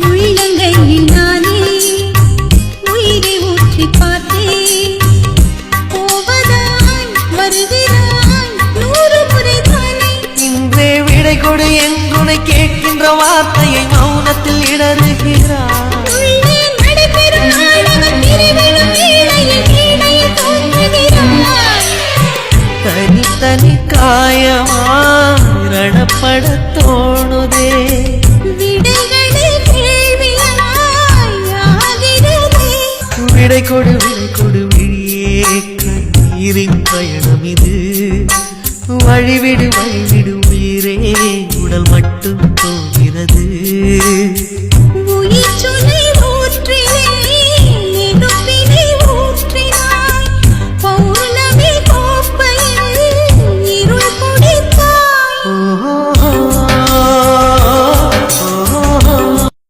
உள்ளங்கையில் நானே உயிரை ஊற்றி பார்த்தேன். போவதாய் வருகிறாய் நூறு முறை தானே. இன்றே விடை கொடு என்றுனை கேட்கின்ற வார்த்தையை மௌனத்தில் இடறுகிறார் தனித்தனி காயமாய் விடை கொடு விடை கொடு விழியே கண்ணீரின் பயணம் இது. வழிவிடு வழிவிடு உயிரே. உடல் மட்டும்